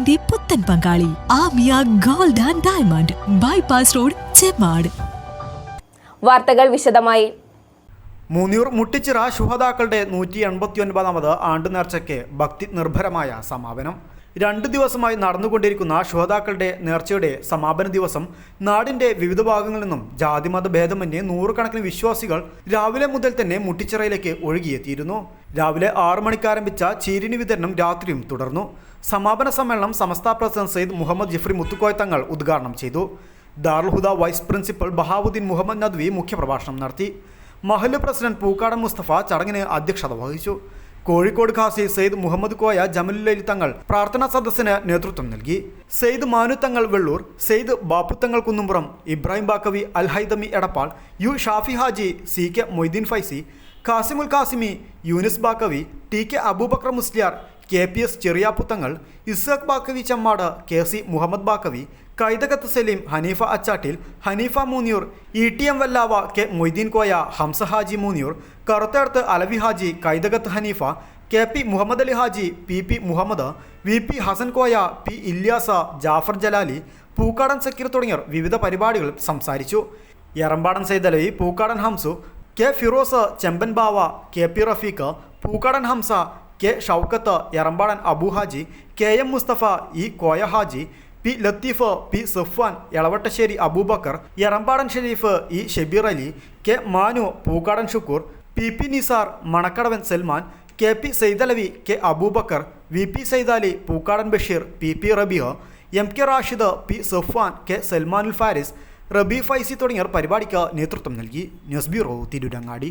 വിവാഹത്തിന്റെ പുത്തൻ പങ്കാളി Amiya gold and diamond bypass road Chemmad. വാർത്തകൾ വിശദമായി. മൂന്നിയൂർ മുട്ടിച്ചിറ ശുഹതാക്കളുടെ നൂറ്റി എൺപത്തി ഒൻപതാമത് ആണ്ട് നേർച്ചയ്ക്ക് ഭക്തി നിർഭരമായ സമാപനം. രണ്ട് ദിവസമായി നടന്നുകൊണ്ടിരിക്കുന്ന ശുഹതാക്കളുടെ നേർച്ചയുടെ സമാപന ദിവസം നാടിന്റെ വിവിധ ഭാഗങ്ങളിൽ നിന്നും ജാതിമത ഭേദമന്യേ നൂറുകണക്കിന് വിശ്വാസികൾ രാവിലെ മുതൽ തന്നെ മുട്ടിച്ചിറയിലേക്ക് ഒഴുകിയെത്തിയിരുന്നു. രാവിലെ ആറു മണിക്ക് ആരംഭിച്ച ചീരിനി വിതരണം രാത്രിയും തുടർന്നു. സമാപന സമ്മേളനം സമസ്ത പ്രസിഡന്റ് സയ്യിദ് മുഹമ്മദ് ജിഫ്രി മുത്തുക്കോയ തങ്ങൾ ഉദ്ഘാടനം ചെയ്തു. ദാർഹുദ വൈസ് പ്രിൻസിപ്പൽ ബഹാവുദ്ദീൻ മുഹമ്മദ് നദ്വി മുഖ്യപ്രഭാഷണം നടത്തി. മഹൽ പ്രസിഡന്റ് പൂക്കാടൻ മുസ്തഫ ചടങ്ങിന് അധ്യക്ഷത വഹിച്ചു. കോഴിക്കോട് ഖാസി സെയ്ദ് മുഹമ്മദ് കോയ ജമലുല്ലി തങ്ങൾ പ്രാർത്ഥനാ സദസ്സിന് നേതൃത്വം നൽകി. Sayyid Manu Thangal Vellur Sayyid Bapputhangal Kunnumpuram Ibrahim Baqavi Alhaithami Edappal U Shafi Haji C K Moideen Faizy Qasimul Qasimi Yunus Baqavi T K Aboobacker Musliyar K P S Cheriyapputhangal Ishaq Baqavi Chemmad K C Muhammad Baqavi Kaithakath Saleem Haneefa Achattil Haneefa Moonniyur E T M Vallava K Moideen Koya Hamza Haji Moonniyur Karutherth Alavi Haji Kaithakath Haneefa K P Muhammad Ali Haji P P Muhammad V P Hassan Koya P Ilyas Jafar Jalali Pookkadan Zakir തുടങ്ങിയവർ വിവിധ പരിപാടികളിൽ സംസാരിച്ചു. Erambadan Saidalavi Pookkadan Hamsu K Firoz Chemban Bava K P Rafeeq Pookkadan Hamza K Shoukath Erambadan Abuhaji K M Musthafa E Koya Haji P Latheef P Safwan Elavattassery Aboobacker Erambadan Shereef E Shabeer Ali K Manu Pookkadan Shukoor P P Nisar Manakkadavan Salman K P Saidalavi K Aboobacker V P Saidali Pookkadan Basheer P P Rabiya M K Rashid P Safwan K Salmanul Faris Rabi Faizy തുടങ്ങിയവർ പരിപാടിക്ക് നേതൃത്വം നൽകി. News bureau Tirurangadi.